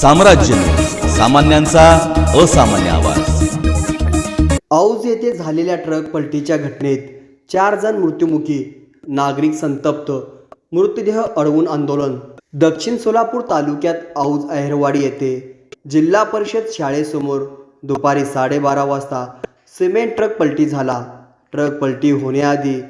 साम्राज्य. सामान्यांचा असामान्य आवाज. औज येथे झालेल्या ट्रक पलटीच्या घटनेत चार जण मृत्युमुखी नागरिक संतप्त मृतदेह अडवून आंदोलन. दक्षिण सोलापूर तालुक्यात औज अहेरवाडी येथे जिल्हा परिषद शाळेसमोर दुपारी साडेबारा वाजता सिमेंट ट्रक पलटी झाला. ट्रक पलटी होण्याआधी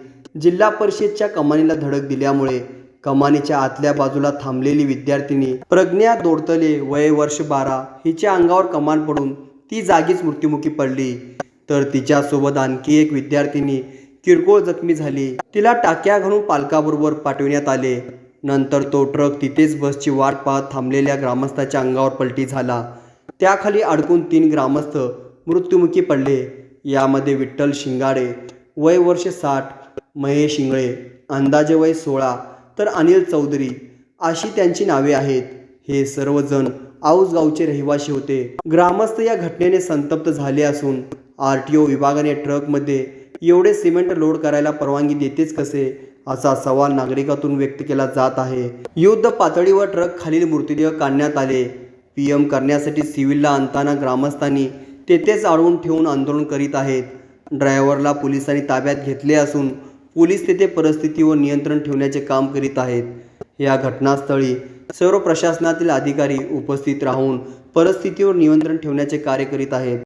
जिल्हा परिषदच्या कमानीला धडक दिल्यामुळे कमानीच्या आतल्या बाजूला थांबलेली विद्यार्थिनी प्रज्ञा दोडतले वय वर्ष बारा. हिच्या अंगावर कमान पडून ती जागीच मृत्युमुखी पडली. तर तिच्यासोबत आणखी एक विद्यार्थिनी किरकोळ जखमी झाली. तिला टाक्या घालून पालकाबरोबर पाठविण्यात आले. नंतर तो ट्रक तिथेच बसची वाट पाहत थांबलेल्या ग्रामस्थाच्या अंगावर पलटी झाला. त्याखाली अडकून तीन ग्रामस्थ मृत्युमुखी पडले. यामध्ये विठ्ठल शिंगाडे वय वर्ष साठ महेश शिंगळे अंदाजे वय सोळा तर अनिल चौधरी अशी त्यांची नावे आहेत. हे सर्वजण औज गावचे रहिवासी होते. ग्रामस्थ या घटनेने संतप्त झाले असून आर टी ओ विभागाने ट्रकमध्ये एवढे सिमेंट लोड करायला परवानगी देतेच कसे असा सवाल नागरिकातून व्यक्त केला जात आहे. युद्ध पातळीवर ट्रक खालील मृतदेह काढण्यात आले. पी एम करण्यासाठी सिव्हिलला आणताना ग्रामस्थांनी तेथेच अडवून ठेवून आंदोलन करीत आहेत. ड्रायव्हरला पोलिसांनी ताब्यात घेतले असून पोलीस तेथे परिस्थितीवर नियंत्रण ठेवण्याचे काम करीत आहेत. या घटनास्थळी सर्व प्रशासनातील अधिकारी उपस्थित राहून परिस्थितीवर नियंत्रण ठेवण्याचे कार्य करीत आहेत.